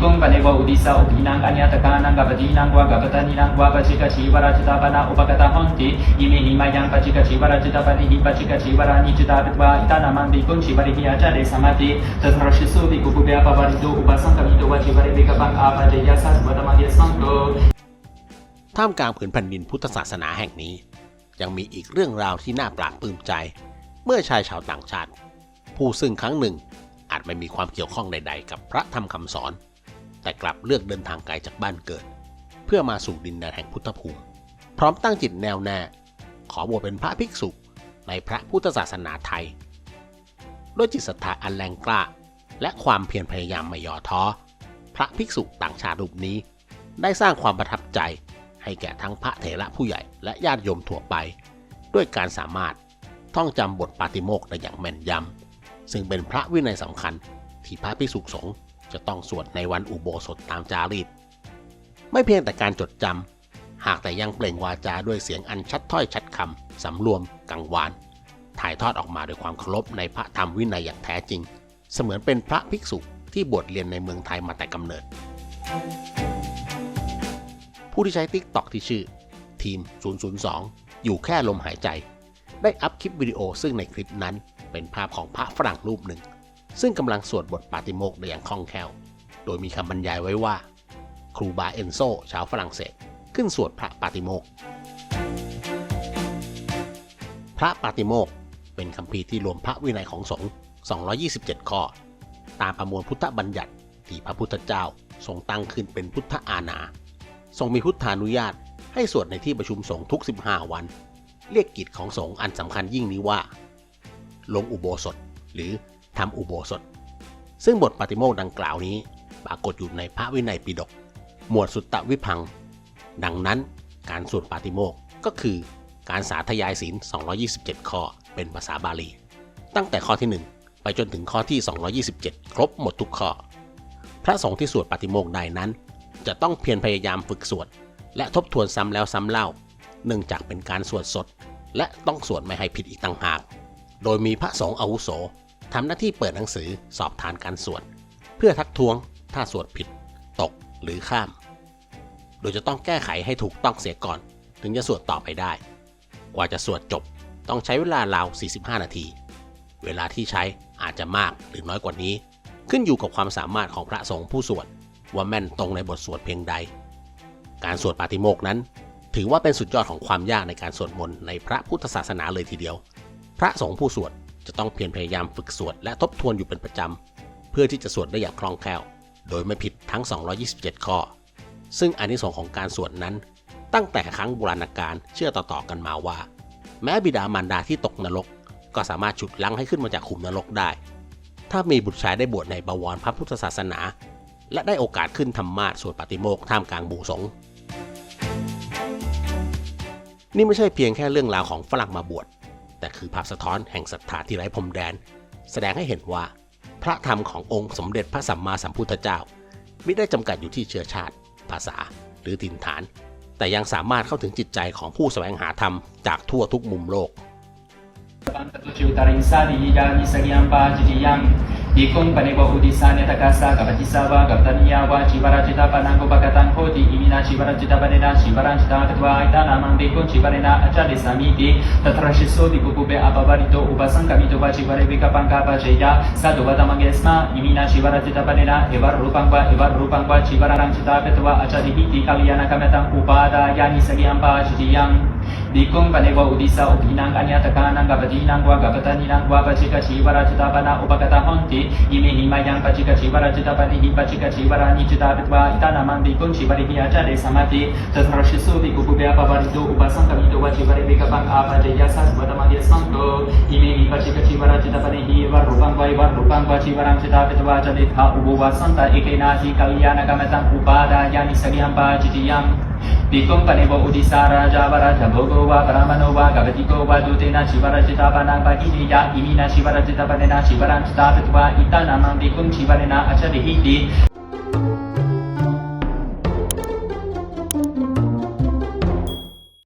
Dikung panewa udisa upinang anyatakana gabadinang wa gabataninang wa pachika chivara chitapana upakata honti imi himayang pachika chivara chitapani hi pachika chivara ni chitapitwa itanamang dikung chivari hi achare samati tatrashisu dikupubya pavarido upasangkamito wa chivari bikapang apajaya sasvatamagya sangko ท่ามกลางผืนแผ่นดินพุทธศาสนาแห่งนี้ ยังมีอีกเรื่องราวที่น่าปราบปลื้มใจ เมื่อชายชาวต่างชาติ ผู้ซึ่งครั้งหนึ่งอาจไม่มีความเกี่ยวข้องใด ๆ กับพระธรรมคำสอน แต่กลับเลือกเดินทางไกลจากบ้านเกิด เพื่อมาสู่ดินแดนแห่งพุทธภูมิ พร้อมตั้งจิตแน่วแน่ ขอบวชเป็นพระภิกษุในพระพุทธศาสนาไทย ด้วยจิตศรัทธาอันแรงกล้า และความเพียรพยายามไม่ย่อท้อ พระภิกษุต่างชาติรูปนี้ ได้สร้างความประทับใจให้แก่ทั้งพระเถระผู้ใหญ่และญาติโยมทั่วไป ด้วยการสามารถท่องจำบทปาติโมกข์ได้อย่างแม่นยำซึ่งเป็นพระวินัยสำคัญที่พระภิกษุสงฆ์ จะต้องสวดในวันอุโบสถตามจารีต ไม่เพียงแต่การจดจำหากแต่ยังเปล่งวาจาด้วยเสียงอันชัดถ้อยชัดคำสำรวมกังวาน ถ่ายทอดออกมาด้วยความเคารพในพระธรรมวินัยอย่างแท้จริง เสมือนเป็นพระภิกษุที่บวชเรียนในเมืองไทยมาแต่กำเนิด ผู้ที่ใช้ t ิ k t o k ที่ชื่อ ทีม 002 อยู่แค่ลมหายใจ ได้อัพคลิปวิดีโอซึ่งในคลิปนั้นเป็นภาพของพระฝรั่งรูปหนึ่ง ซึ่งกำลังสวดบทปาติโมกข์ได้อย่างคล่องแคล่ว โดยมีคำบรรยายไว้ว่า ครูบาเอนโซชาวฝรั่งเศส ขึ้นสวดพระปาติโมกข์พระปาติโมกข์เป็นคำพีร์ที่รวมพระวินัยของสงฆ์ 227 ข้อ ตามประมวลพุทธบัญญัติที่พระพุทธเจ้าทรงตั้งขึ้นเป็นพุทธอาณาทรงมีพุทธานุญาตให้สวดในที่ประชุมสงฆ์ทุก 15 วัน เรียกกิจของสงฆ์อันสำคัญยิ่งนี้ว่า ลงอุโบสถหรือ ทำอุโบสถ ซึ่งบทปาติโมกดังกล่าวนี้ปรากฏอยู่ในพระวินัยปิฎกหมวดสุตตวิพัง ดังนั้นการสวดปาติโมกก็คือการสาธยายศีล 227 ข้อ เป็นภาษาบาลี ตั้งแต่ข้อที่ 1 ไปจนถึงข้อที่ 227 ครบหมดทุกข้อ พระสงฆ์ที่สวดปาติโมกข์ได้นั้น จะต้องเพียรพยายามฝึกสวด และทบทวนซ้ำแล้วซ้ำเล่า เนื่องจากเป็นการสวดสด และต้องสวดไม่ให้ผิดอีกต่างหาก โดยมีพระสงฆ์อาวุโส ทำหน้าที่เปิดหนังสือสอบทานการสวด เพื่อทักท้วงถ้าสวดผิด ตกหรือข้าม โดยจะต้องแก้ไขให้ถูกต้องเสียก่อน ถึงจะสวดต่อไปได้ กว่าจะสวดจบต้องใช้เวลาราว 45 นาที เวลาที่ใช้อาจจะมากหรือน้อยกว่านี้ ขึ้นอยู่กับความสามารถของพระสงฆ์ผู้สวด ว่าแม่นตรงในบทสวดเพียงใด การสวดปาติโมกข์นั้น ถือว่าเป็นสุดยอดของความยากในการสวดมนต์ในพระพุทธศาสนาเลยทีเดียว พระสงฆ์ผู้สวด จะต้องเพียรพยายามฝึกสวดและทบทวนอยู่เป็นประจำ เพื่อที่จะสวดได้อย่างคล่องแคล่ว โดยไม่ผิดทั้ง 227 ข้อ ซึ่งอานิสงส์ของการสวดนั้น ตั้งแต่ครั้งโบราณกาลเชื่อต่อๆกันมาว่า แม้บิดามารดาที่ตกนรก ก็สามารถฉุดลังให้ขึ้นมาจากขุมนรกได้ ถ้ามีบุตรชายได้บวชในบวรพระพุทธศาสนา และได้โอกาสขึ้นธรรมาสสวดปาติโมกข์ท่ามกลางบูสงนี่ไม่ใช่เพียงแค่เรื่องราวของฝรั่งมาบวช แต่คือภาพสะท้อนแห่งศรัทธาที่ไร้พรมแดน แสดงให้เห็นว่า พระธรรมขององค์สมเด็จพระสัมมาสัมพุทธเจ้าไม่ได้จำกัดอยู่ที่เชื้อชาติ ภาษา หรือถิ่นฐาน แต่ยังสามารถเข้าถึงจิตใจของผู้แสวงหาธรรมจากทั่วทุกมุมโลก Ikum panebo udisane takasa kabatisava cibara cita panango bakatan hoti imina cibara cita panena cibara cita ketua itana mandekun civarena acade samiti tatrashiso di bukube ababarito ubasan kamito baci varebika pangkapa jeda satu bata mangesma imina cibara cipta banena evar rupangwa evar rupangwa cita ketua acade hiti kaliana kametang upada yani sagiampa citiyang jijiyam Dikung panewa udisa upinang anyatakana gabadinang wa gabataninang wa pachika chivara chitapana upakata honti imi himayang pachika chivara chitapani hi pachika chivara ni chitapitwa itanamang dikung chivari hi acade samati tatrashisu dikukubya pavarito upasangkamito wa chivari bikapang apajaya sasvatamagya sangko imi hi pachika chivara chitapani hi var rupang wa var rupang wa chivarang chitapitwa acade tha ubuwa santa ekena hi kalyana kametang upada yani Bikum panibo udisara javara jabogo wa paramano wa gavatiko wa dutena shivara cita panang pagini ya, imina shivara cita panena shivara cita petwa ita namang bikum shivarena achadihiti